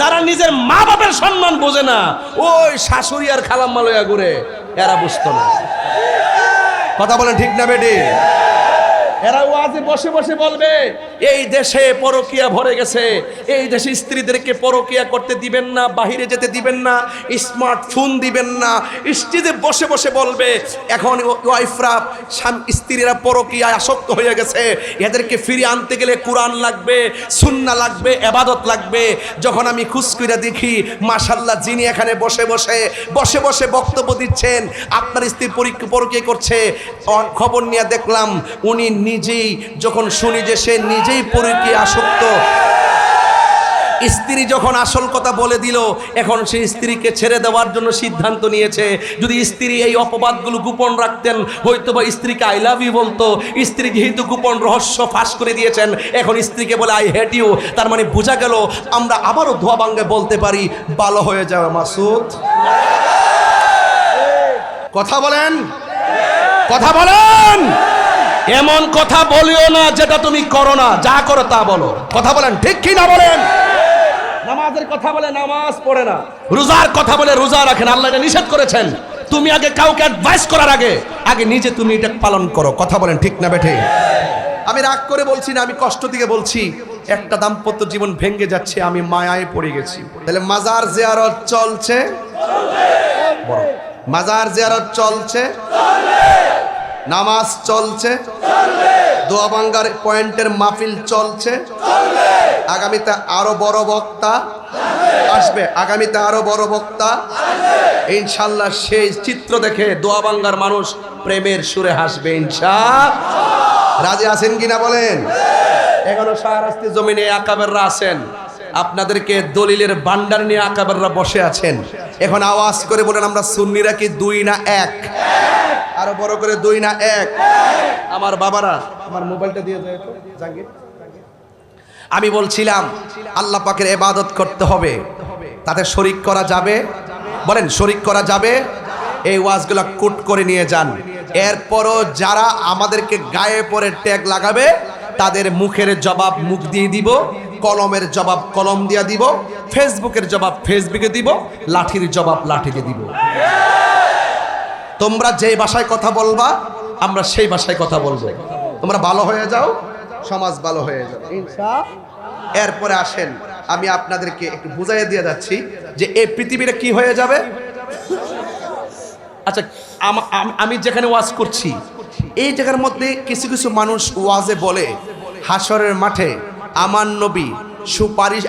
যারা নিজের মা বাপের সম্মান বোঝে না, ওই শাশুড়ি আর খালাম্মা লইয়া ঘুরে, এরা বুঝতো না। কথা বলেন ঠিক না বেটি? এরা ওয়াজে বসে বসে বলবে, এই দেশে পরকিয়া ভরে গেছে। এই দেশে স্ত্রীদেরকে পরকিয়া করতে দিবেন না, বাহিরে যেতে দিবেন না, স্মার্টফোন দিবেন না। স্ত্রীতে বসে বসে বলবে, এখন ওয়াইফরা স্ত্রীরা পরকিয়ায় আসক্ত হয়ে গেছে। এদেরকে ফিরিয়ে আনতে গেলে কোরআন লাগবে সুন্না লাগবে, এবাদত লাগবে। যখন আমি খুশকুইরা দেখি মাশাল্লাহ যিনি এখানে বসে বসে বসে বসে বক্তব্য দিচ্ছেন, আপনার স্ত্রী পরকিয়া করছে। খবর নিয়ে দেখলাম, উনি নিজেই, যখন শুনি যে সে নিজেই পরীক্ষা আসক্ত, স্ত্রী যখন আসল কথা বলে দিল, এখন সে স্ত্রীকে ছেড়ে দেওয়ার জন্য সিদ্ধান্ত নিয়েছে। যদি স্ত্রী এই অপবাদগুলো গোপন রাখতেন হয়তো বা স্ত্রীকে আই লাভ ইউ বলতো। স্ত্রী যেহেতু গোপন রহস্য ফাঁস করে দিয়েছেন। এখন স্ত্রীকে বলে আই হেট ইউ তার মানে বোঝা গেল, আমরা আবারও ধোয়া বাঙ্গে বলতে পারি ভালো হয়ে যাওয়া মাসুদ। কথা বলেন? কথা বলেন? এমন কথা বলিও না যেটা তুমি করো না, যা করো তা বলো। কথা বলেন, ঠিক কি না বলেন? নামাজের কথা বলে নামাজ পড়ে না। রোজার কথা বলে রোজা রাখেন আল্লাহ এটা নিষেধ করেছেন। তুমি আগে কাউকে অ্যাডভাইস করার আগে আগে নিজে তুমি এটা পালন করো। কথা বলেন, ঠিক না বেঠে? আমি রাগ করে বলছি না, আমি কষ্ট থেকে বলছি, একটা দাম্পত্য জীবন ভেঙে যাচ্ছে, আমি মায়ায় পড়ে গেছি। তাহলে মাজার জিয়ারত চলছে। মাজার জিয়ারত চলছে? নামাজ চলছে। দোয়া বাঙ্গার পয়েন্টের মাহফিল চলছে। আগামীতে আরও বড় বক্তা আসবে। আগামীতে আরও বড় বক্তা। ইনশাল্লাহ সেই চিত্র দেখে দোয়া বাঙ্গার মানুষ প্রেমের সুরে হাসবে ইনশা রাজি আছেন কিনা বলেন? এখনও শাহরাস্তি জমিনে আকাবেররা আছেন। আপনাদেরকে দলিলের বান্ডার নিয়ে আকাবেররা বসে আছেন। এখন আওয়াজ করে বলেন, আমরা সুন্নিরা কি দুই না এক? আরও বড় করে দুই না এক। আমার বাবারা, আমার মোবাইলটা দিয়ে দেয় আমি বলছিলাম, আল্লাহ পাকের এবাদত করতে হবে। তাতে শরিক করা যাবে। বলেন, শরিক করা যাবে। এই ওয়াজগুলো কুট করে নিয়ে যান। এরপরও যারা আমাদেরকে গায়ে পরে ট্যাগ লাগাবে, তাদের মুখের জবাব মুখ দিয়ে দিব, কলমের জবাব কলম দিয়ে দিব, ফেসবুকের জবাব ফেসবুকে দিব, লাঠির জবাব লাঠিতে দিব। তোমরা যেই ভাষায় কথা বলবা আমরা সেই ভাষায় কথা বলব। তোমরা ভালো হয়ে যাও সমাজ ভালো হয়ে যাবে। এরপরে আসেন আমি আপনাদেরকে একটু বুঝাইয়ে দিয়ে যাচ্ছি যে এই পৃথিবীটা কি হয়ে যাবে। আচ্ছা আম- যেখানে ওয়াজ করছি এই জায়গার মধ্যে কিছু কিছু মানুষ ওয়াজে বলে হাসরের মাঠে আমার নবী সুপারিশ!